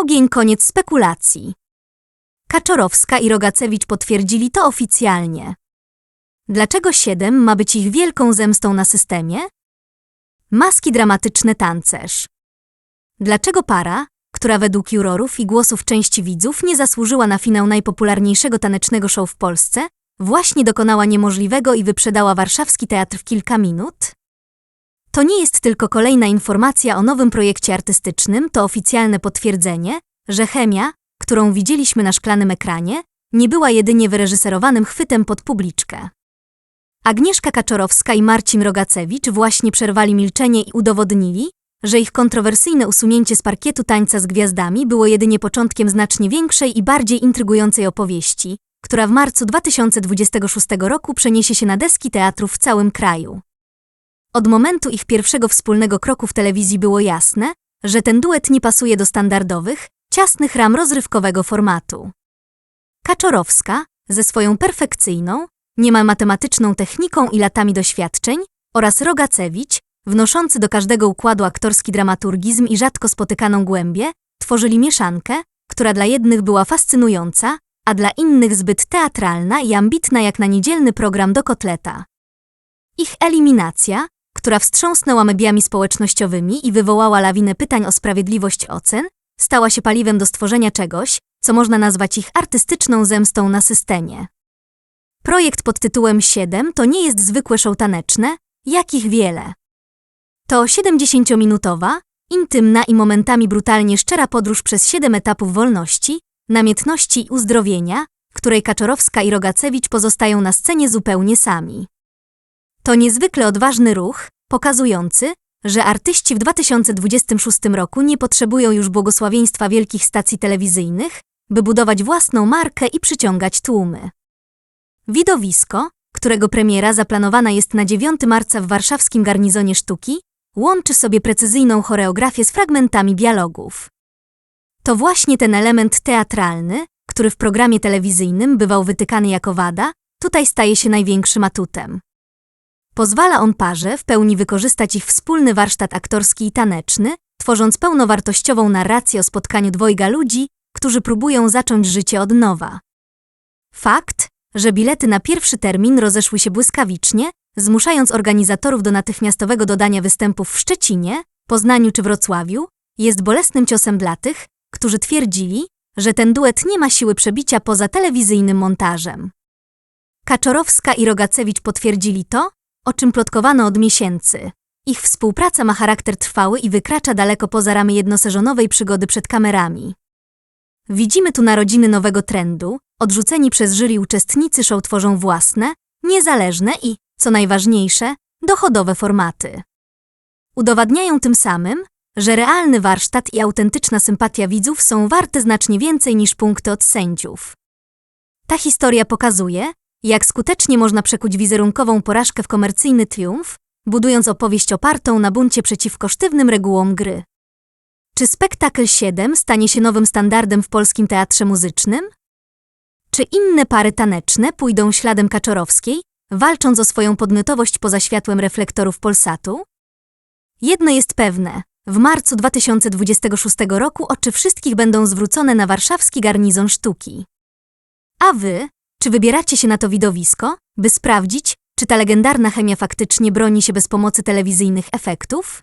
Ogień koniec spekulacji. Kaczorowska i Rogacewicz potwierdzili to oficjalnie. Dlaczego 7 ma być ich wielką zemstą na systemie? Maski dramatyczne tancerz. Dlaczego para, która według jurorów i głosów części widzów nie zasłużyła na finał najpopularniejszego tanecznego show w Polsce, właśnie dokonała niemożliwego i wyprzedała warszawski teatr w kilka minut? To nie jest tylko kolejna informacja o nowym projekcie artystycznym, to oficjalne potwierdzenie, że chemia, którą widzieliśmy na szklanym ekranie, nie była jedynie wyreżyserowanym chwytem pod publiczkę. Agnieszka Kaczorowska i Marcin Rogacewicz właśnie przerwali milczenie i udowodnili, że ich kontrowersyjne usunięcie z parkietu tańca z gwiazdami było jedynie początkiem znacznie większej i bardziej intrygującej opowieści, która w marcu 2026 roku przeniesie się na deski teatrów w całym kraju. Od momentu ich pierwszego wspólnego kroku w telewizji było jasne, że ten duet nie pasuje do standardowych, ciasnych ram rozrywkowego formatu. Kaczorowska, ze swoją perfekcyjną, niemal matematyczną techniką i latami doświadczeń, oraz Rogacewicz, wnoszący do każdego układu aktorski dramaturgizm i rzadko spotykaną głębię, tworzyli mieszankę, która dla jednych była fascynująca, a dla innych zbyt teatralna i ambitna jak na niedzielny program do kotleta. Ich eliminacja, która wstrząsnęła mediami społecznościowymi i wywołała lawinę pytań o sprawiedliwość ocen, stała się paliwem do stworzenia czegoś, co można nazwać ich artystyczną zemstą na systemie. Projekt pod tytułem 7 to nie jest zwykłe show taneczne, jakich wiele. To 70-minutowa, intymna i momentami brutalnie szczera podróż przez 7 etapów wolności, namiętności i uzdrowienia, w której Kaczorowska i Rogacewicz pozostają na scenie zupełnie sami. To niezwykle odważny ruch, pokazujący, że artyści w 2026 roku nie potrzebują już błogosławieństwa wielkich stacji telewizyjnych, by budować własną markę i przyciągać tłumy. Widowisko, którego premiera zaplanowana jest na 9 marca w warszawskim garnizonie sztuki, łączy sobie precyzyjną choreografię z fragmentami dialogów. To właśnie ten element teatralny, który w programie telewizyjnym bywał wytykany jako wada, tutaj staje się największym atutem. Pozwala on parze w pełni wykorzystać ich wspólny warsztat aktorski i taneczny, tworząc pełnowartościową narrację o spotkaniu dwojga ludzi, którzy próbują zacząć życie od nowa. Fakt, że bilety na pierwszy termin rozeszły się błyskawicznie, zmuszając organizatorów do natychmiastowego dodania występów w Szczecinie, Poznaniu czy Wrocławiu, jest bolesnym ciosem dla tych, którzy twierdzili, że ten duet nie ma siły przebicia poza telewizyjnym montażem. Kaczorowska i Rogacewicz potwierdzili to, o czym plotkowano od miesięcy. Ich współpraca ma charakter trwały i wykracza daleko poza ramy jednosezonowej przygody przed kamerami. Widzimy tu narodziny nowego trendu, odrzuceni przez jury uczestnicy show tworzą własne, niezależne i, co najważniejsze, dochodowe formaty. Udowadniają tym samym, że realny warsztat i autentyczna sympatia widzów są warte znacznie więcej niż punkty od sędziów. Ta historia pokazuje, jak skutecznie można przekuć wizerunkową porażkę w komercyjny triumf, budując opowieść opartą na buncie przeciwko sztywnym regułom gry. Czy spektakl 7 stanie się nowym standardem w polskim teatrze muzycznym? Czy inne pary taneczne pójdą śladem Kaczorowskiej, walcząc o swoją podmiotowość poza światłem reflektorów Polsatu? Jedno jest pewne. W marcu 2026 roku oczy wszystkich będą zwrócone na warszawski garnizon sztuki. A wy, czy wybieracie się na to widowisko, by sprawdzić, czy ta legendarna chemia faktycznie broni się bez pomocy telewizyjnych efektów?